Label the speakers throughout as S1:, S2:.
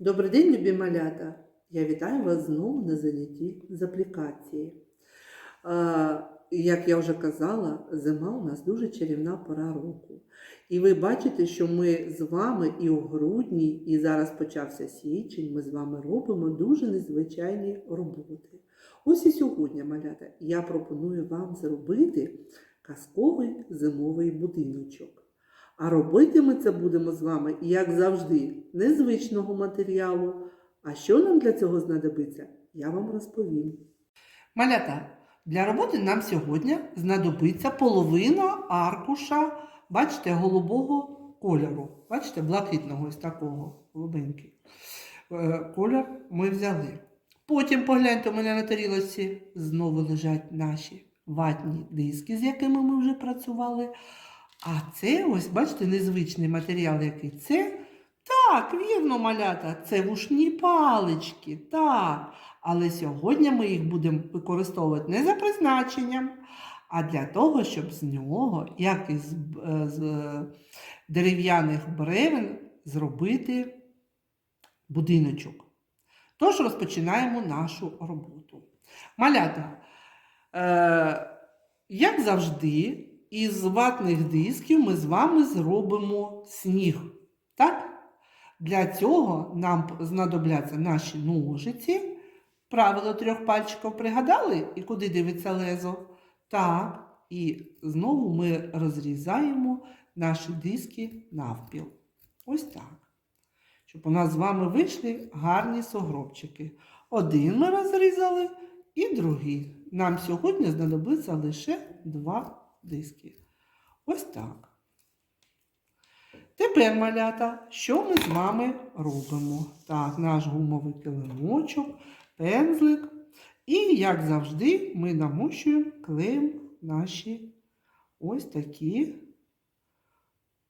S1: Добрий день, любі малята! Я вітаю вас знову на занятті з аплікації. Як я вже казала, зима у нас дуже чарівна пора року. І ви бачите, що ми з вами і у грудні, і зараз почався січень, ми з вами робимо дуже незвичайні роботи. Ось і сьогодні, малята, я пропоную вам зробити казковий зимовий будиночок. А робити ми це будемо з вами, як завжди, незвичного матеріалу. А що нам для цього знадобиться, я вам розповім. Малята, для роботи нам сьогодні знадобиться половина аркуша, бачите, голубого кольору. Бачите, блакитного ось такого голубенький. Е, Колір ми взяли. Потім погляньте у мене на тарілочці, знову лежать наші ватні диски, з якими ми вже працювали. А це ось, бачите, незвичний матеріал, який це. Так, вірно, малята, це вушні палички, так. Але сьогодні ми їх будемо використовувати не за призначенням, а для того, щоб з нього, як із е, з е, дерев'яних бревен, зробити будиночок. Тож розпочинаємо нашу роботу. Малята, е, як завжди, із ватних дисків ми з вами зробимо сніг. Так? Для цього нам знадобляться наші ножиці. Правило трьох пальчиків пригадали і куди дивиться лезо? Так. І знову ми розрізаємо наші диски навпіл. Ось так. Щоб у нас з вами вийшли гарні сугробчики. Один ми розрізали і другий. Нам сьогодні знадобиться лише два диски. Ось так. Тепер, малята, що ми з вами робимо? Так, наш гумовий килимочок, пензлик. І, як завжди, ми намощуємо клеєм наші ось такі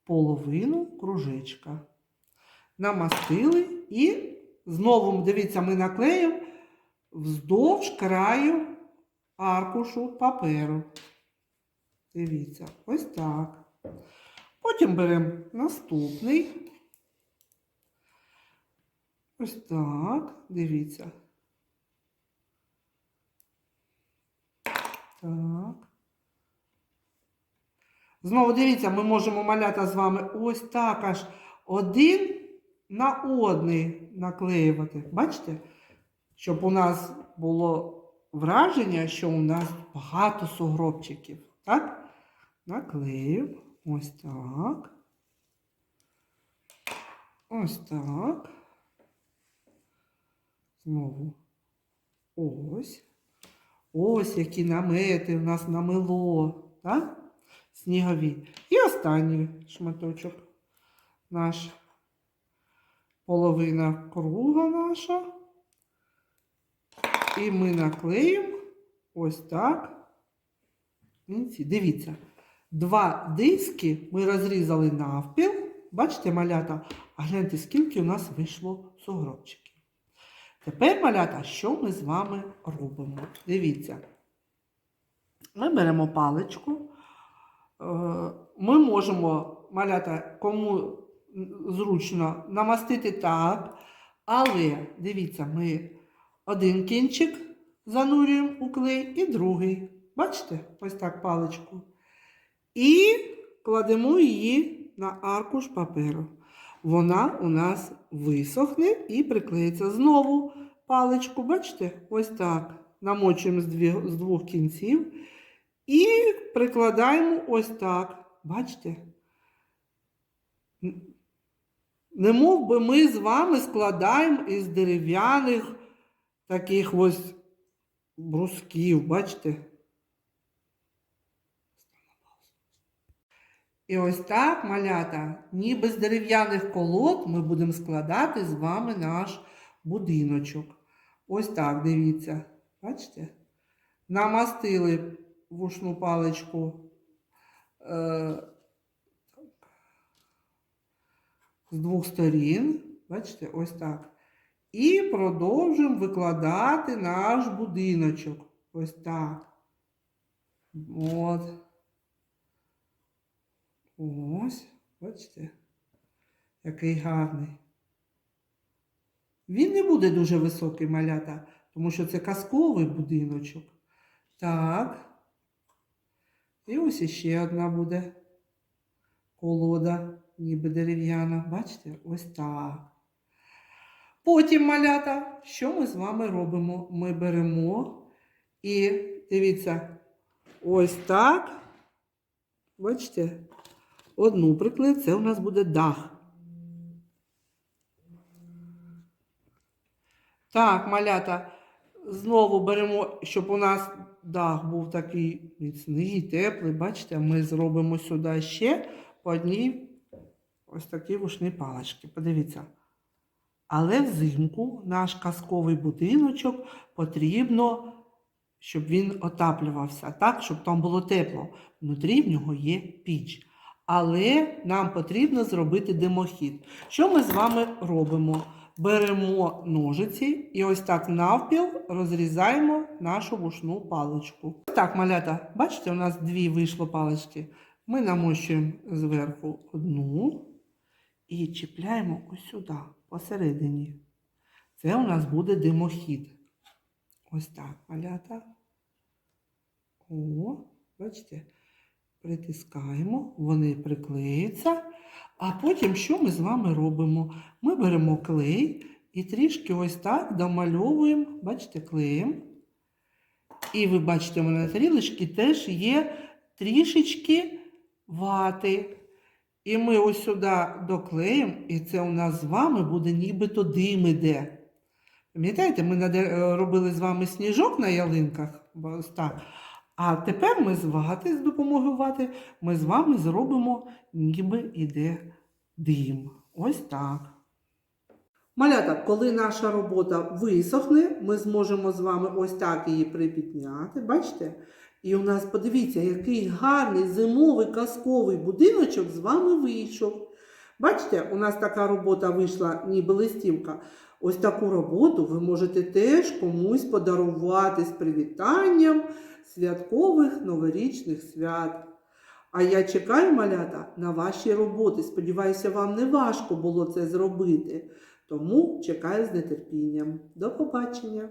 S1: половину кружечка. Намастили і знову, дивіться, ми наклеїмо вздовж краю аркушу паперу. Дивіться, ось так. Потім беремо наступний. Ось так, дивіться. Так. Знову дивіться, ми можемо малята з вами ось так аж один на одний наклеювати. Бачите? Щоб у нас було враження, що у нас багато сугробчиків. Так? Наклеїв. Ось так. Ось так. Знову. Ось. Ось які намети в нас намело. Так? Снігові. І останній шматочок. Наш половина круга наша. І ми наклеїмо ось так. Дивіться. Два диски ми розрізали навпіл. Бачите, малята? А гляньте, скільки у нас вийшло сугробчиків. Тепер, малята, що ми з вами робимо? Дивіться. Ми беремо паличку. Е, Ми можемо, малята, кому зручно намастити так. Але дивіться, ми один кінчик занурюємо у клей і другий. Бачите? Ось так паличку. І кладемо її на аркуш паперу. Вона у нас висохне і приклеїться знову паличку. Бачите? Ось так. Намочуємо з, двох кінців і прикладаємо ось так. Бачите? Не мов би ми з вами складаємо із дерев'яних таких ось брусків, бачите? І ось так, малята, ніби з дерев'яних колод ми будемо складати з вами наш будиночок. Ось так, дивіться. Бачите? Намастили вушну паличку е, з двох сторін. Бачите, ось так. І продовжуємо викладати наш будиночок. Ось так. От. Ось, бачите, який гарний. Він не буде дуже високий малята, тому що це казковий будиночок. Так. І ось іще одна буде колода, ніби дерев'яна. Бачите? Ось так. Потім, малята, що ми з вами робимо? Ми беремо і дивіться, ось так. Бачите? Одну приклеїмо, це у нас буде дах. Так, малята, знову беремо, щоб у нас дах був такий міцний, теплий. Бачите, ми зробимо сюди ще по одній ось такі вушні палички. Подивіться. Але взимку наш казковий будиночок потрібно, щоб він отаплювався, так, щоб там було тепло. Внутрі в нього є піч. Але нам потрібно зробити димохід. Що ми з вами робимо? Беремо ножиці і ось так навпіл розрізаємо нашу вушну паличку. Так, малята, бачите, у нас дві вийшло палички. Ми намощуємо зверху одну і чіпляємо ось сюди, посередині. Це у нас буде димохід. Ось так, малята. О, бачите, притискаємо, вони приклеються. А потім що ми з вами робимо? Ми беремо клей і трішки ось так домальовуємо, бачите, клеєм. І ви бачите, у мене на тарілочці теж є трішечки вати. І ми ось сюди доклеїмо, і це у нас з вами буде нібито дим іде. Пам'ятаєте, ми е, робили з вами сніжок на ялинках. А тепер ми з вати, з допомогою вати, ми з вами зробимо, ніби іде дим. Ось так. Малята, коли наша робота висохне, ми зможемо з вами ось так її припідняти. Бачите? І у нас, подивіться, який гарний зимовий казковий будиночок з вами вийшов. Бачите, у нас така робота вийшла, ніби листівка. Ось таку роботу ви можете теж комусь подарувати з привітанням святкових новорічних свят. А я чекаю, малята, на ваші роботи. Сподіваюся, вам не важко було це зробити. Тому чекаю з нетерпінням. До побачення!